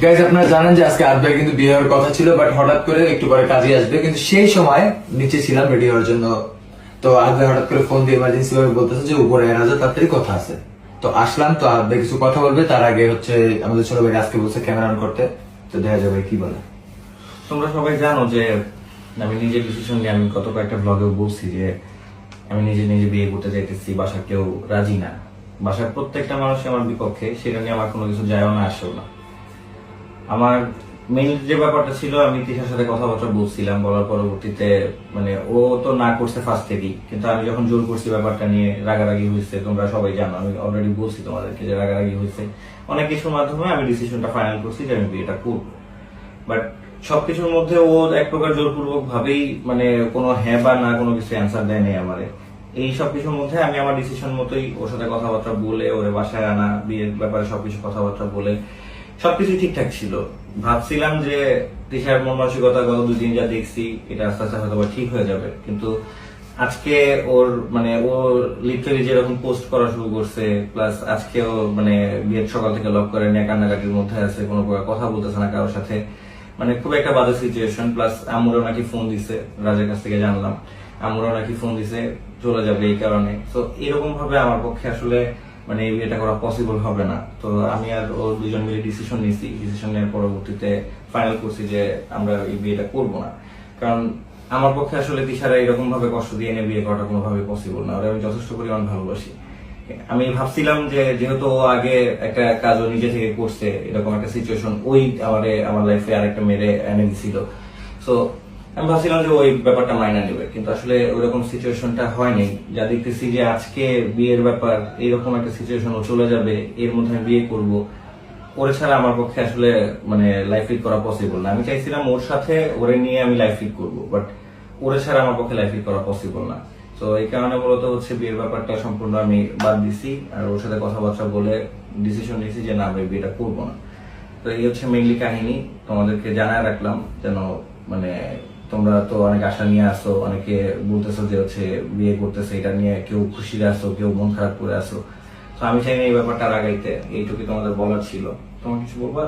Guys আপনারা জানেন যে আজকে আদবে কিন্তু বিয়ে হওয়ার কথা ছিল বাট হঠাৎ করে একটু পরে কাজে আসবে। কিন্তু সেই সময় নিচে ছিলাম রেডি হওয়ার জন্য। তো আদবে হঠাৎ করে ফোন দিয়ে ইমার্জেন্সি ভাবে বলতেছে যে, উপরে এর হাজার তাড়াতাড়ি কথা আছে। তো আসলাম, তো আদবে কিছু কথা বলবে। তার আগে হচ্ছে আমাদের ছোট ভাই আজকে বলছে ক্যামেরা অন করতে। তো দেখা যাবে কি বলে। তোমরা সবাই জানো যে, আমি নিজের ডিসিশন নিয়ে আমি কত কয়েকটা ব্লগেও বলছি যে, আমি নিজে নিজে বিয়ে করতে চাইতেছি বাসা কেউ রাজি না। বাসার প্রত্যেকটা মানুষই আমার বিপক্ষে, সেটা নিয়ে আমার কোনো কিছু যায়ও না, আসেও না। আমার মেইন যে ব্যাপারটা ছিল, আমি তিশার সাথে কথাবার্তা বলছিলাম, বলার পরবর্তীতে মানে ও তো না করছে ফার্স্ট থেকেই, কিন্তু আমি যখন জোর করছি ব্যাপারটা নিয়ে রাগারাগি হয়েছে, তোমরা সবাই জানো, আমি অলরেডি বলছি তোমাদেরকে যে রাগারাগি হয়েছে। অনেক কিছুর মাধ্যমে আমি ডিসিশনটা ফাইনাল করছি যে আমি বিয়েটা করব। বাট সবকিছুর মধ্যে ও এক প্রকার জোরপূর্বক ভাবেই মানে কোনো হ্যাঁ বা না কোনো কিছু অ্যান্সার দেয় নাই আমারে। এই সবকিছুর মধ্যে আমি আমার ডিসিশন মতোই ওর সাথে কথাবার্তা বলে, ওরে বাসায় আনা, বিয়ের ব্যাপারে সবকিছু কথাবার্তা বলে সবকিছু ঠিকঠাক ছিল। ভাবছিলাম যে দিশার মন মানসিকতা গত দুদিন যা দেখছি, এটা আস্তে আস্তে হয়তো ঠিক হয়ে যাবে। কিন্তু আজকে ওর মানে ও লিটারালি যেরকম পোস্ট করা শুরু করছে প্লাস আজকে ও মানে বিয়ের সকাল থেকে লক করে নিয়ে কান্নাকাটির মধ্যে আছে, কোনো প্রকার কথা বলতেছে না কারোর সাথে। মানে খুব একটা বাজে সিচুয়েশন প্লাস আমুরও নাকি ফোন দিছে, রাজের কাছ থেকে জানলাম। আমুরও নাকি ফোন দিছে, চলে যাবে এই কারণে। তো এরকম ভাবে আমার পক্ষে আসলে মানে এই বিয়েটা করা পসিবল হবে না। তো আমি আর ও দুজন মিলে ডিসিশন নিয়েছি। ডিসিশন নেওয়ার পরবর্তীতে ফাইনাল করছি যে আমরা এই বিয়েটা করব না। কারণ আমার পক্ষে আসলে তিশারা এরকম ভাবে কষ্ট দিয়ে এনে বিয়ে করাটা কোনোভাবে পসিবল না। ওরা আমি যথেষ্ট পরিমাণ ভালোবাসি। আমি ভাবছিলাম যে যেহেতু ও আগে একটা কাজ ও নিজে থেকে করছে, এরকম একটা সিচুয়েশন ওই আমারে লাইফে আরেকটা মেরে এনে দিছিল। সো আমি ভাবছিলাম যে ওই ব্যাপারটা মাইনা নেবে, কিন্তু আসলে ওইরকম সিচুয়েশনটা হয়নি। যা দেখতেছি যে আজকে বিয়ের ব্যাপার, এইরকম একটা সিচুয়েশন চলে যাবে, এর মধ্যে আমি বিয়ে করব। ওরে ছাড়া আমার পক্ষে আসলে মানে লাইফ লিড করা পসিবল না। আমি চাইছিলাম ওর সাথে ওরে নিয়ে আমি লাইফ লিড করব বাট ওরে ছাড়া আমার পক্ষে লাইফ লিড করা পসিবল না। তো এই কারণে মূলত হচ্ছে বিয়ের ব্যাপারটা সম্পূর্ণ আমি বাদ দিছি, আর ওর সাথে কথাবার্তা বলে ডিসিশন নিয়েছি যে না, আমি বিয়েটা করব না। তো এই হচ্ছে মেইনলি কাহিনী। তোমাদেরকে জানায় রাখলাম যেন মানে তোমরা তো অনেক আশা নিয়ে আসো অনেকে বলতেছো যে হচ্ছে বিয়ে করতেছে এটা নিয়ে কেউ খুশিতে আসো কেউ মন খারাপ করে আসো। তো আমি চাই না এই ব্যাপারটা লাগাইতে এইটুকু তোমাদের বলার ছিল। তোমার কিছু বলবা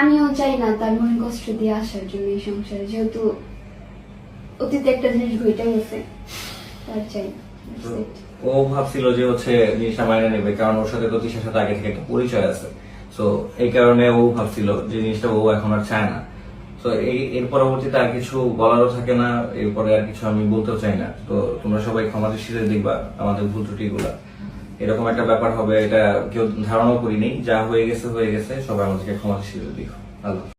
আমিও চাই না তার মনে কষ্ট দিয়ে আসার জন্য এই সংসারে যেহেতু অতীতে একটা জিনিস ঘটে গেছে তার চাই ও ভাবছিল যে হচ্ছে জিনিসটা মাইনে নেবে কারণ ওর সাথে তো সাথে আগে থেকে একটা পরিচয় আছে। তো এই কারণে ও ভাবছিল যে জিনিসটা ও এখন আর চায় না। তো এই, এর পরবর্তীতে আর কিছু বলারও থাকে না, এরপরে আর কিছু আমি বলতেও চাই না। তো তোমরা সবাই ক্ষমাতে শিখে দেখবা আমাদের ভুল ত্রুটিগুলা। এরকম একটা ব্যাপার হবে, এটা কেউ ধারণাও করিনি। যা হয়ে গেছে হয়ে গেছে, সবাই আমাদেরকে ক্ষমাতে শিখে দেখো। আল্লাহ।